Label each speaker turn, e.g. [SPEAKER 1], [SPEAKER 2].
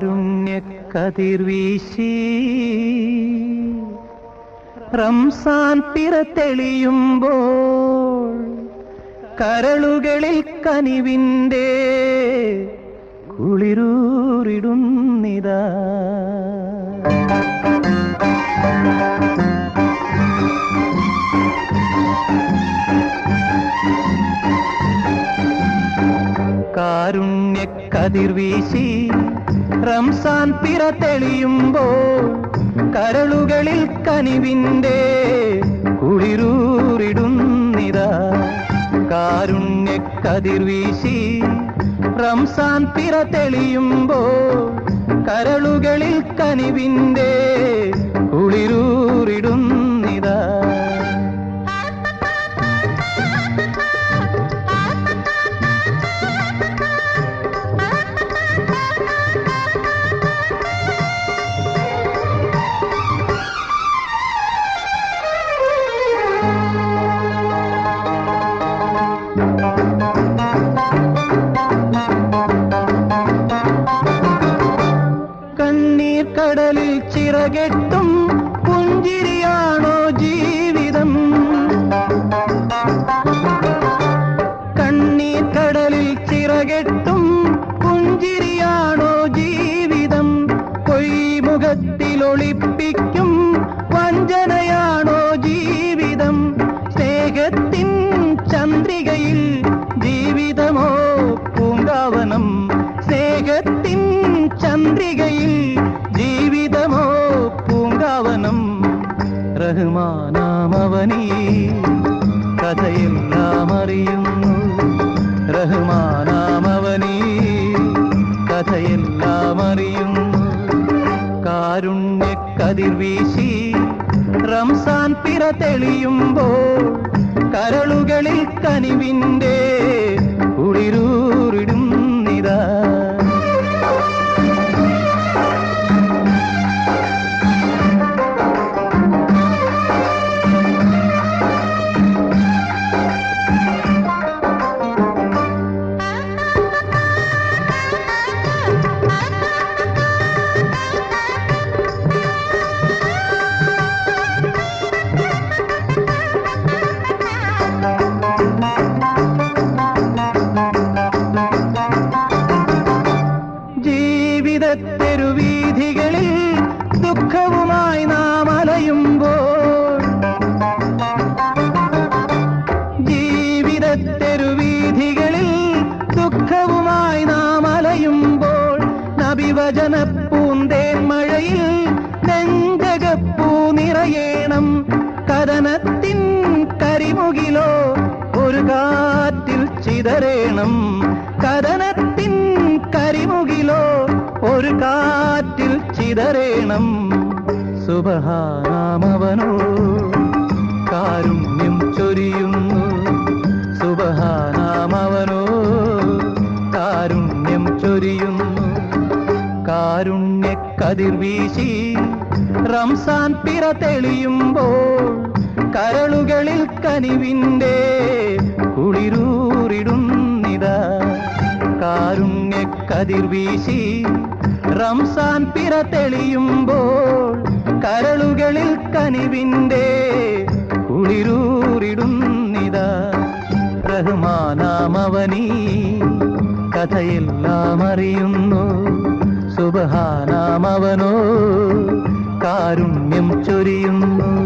[SPEAKER 1] കാരുണ്യക്കതിർവീശി റംസാൻ പിറ തെളിയുമ്പോൾ കരളുകളിൽ കനിവിന്റെ കുളിരൂറിടുന്നിതാ കാരുണ്യക്കതിർവീശി റംസാൻ പിറ തെളിയുമ്പോൾ കരളുകളിൽ കനിവിന്റെ കുളിരൂറിടുന്നിതാ. കാരുണ്യക്കതിർവീശി റംസാൻ പിറ തെളിയുമ്പോൾ കരളുകളിൽ കനിവിന്റെ ചിറകെട്ടും പുഞ്ചിരിയാണോ ജീവിതം? പൊയ്മുഖത്തിൽ ഒളിപ്പിക്കും വഞ്ചനയാണോ ജീവിതം? സ്നേഹത്തിൻ ചന്ദ്രികയിൽ ജീവിതമോ പൂങ്കാവനം? സ്നേഹത്തിൻ ചന്ദ്രികയിൽ ജീവിതമോ പൂങ്കാവനം? റഹ്മാനാമവനീ കഥയെല്ലാം അറിയുന്നു. റഹ്മാനാമവനീ കഥയെല്ലാം അറിയുന്നു വീശി. റംസാൻ പിറ തെളിയുമ്പോൾ കരളുകളിൽ കനിവിന്റെ കുളിരൂറിടുന്നിതാ ജീവിതത്തെരുവീഥികളിൽ ദുഃഖവുമായി നാം അലയുമ്പോൾ ജീവിത തെരുവീഥികളിൽ ദുഃഖവുമായി നാം അലയുമ്പോൾ നബിവചന പൂന്തേൻ മഴയിൽ നെഞ്ചകപ്പൂ നിറയേണം. കഥനത്തിൻ കരിമുകിലോ ഒരു കാറ്റിൽ ചിതറേണം. കഥനത്തിൻ കരിമുകിലോ ഒരു കാറ്റിൽ ചിതറേണം. സുബഹാനാമവനോ കാരുണ്യം ചൊരിയുന്നു. സുബഹാനാമവനോ കാരുണ്യം ചൊരിയുന്നു. കാരുണ്യക്കതിർവീശി റംസാൻ പിറ തെളിയുമ്പോൾ കരളുകളിൽ കനിവിന്റെ കുളിരൂറിടുന്നിത. കാരുണ്യ കതിർ കാരുണ്യക്കതിർവീശി റംസാൻ പിറ തെളിയുമ്പോൾ കരളുകളിൽ കനിവിന്റെ കുളിരൂറിടുന്നിത. റഹ്മാനാമവനീ കഥയെല്ലാം അറിയുന്നു. സുബഹാനാമവനോ കാരുണ്യം ചൊരിയുന്നു.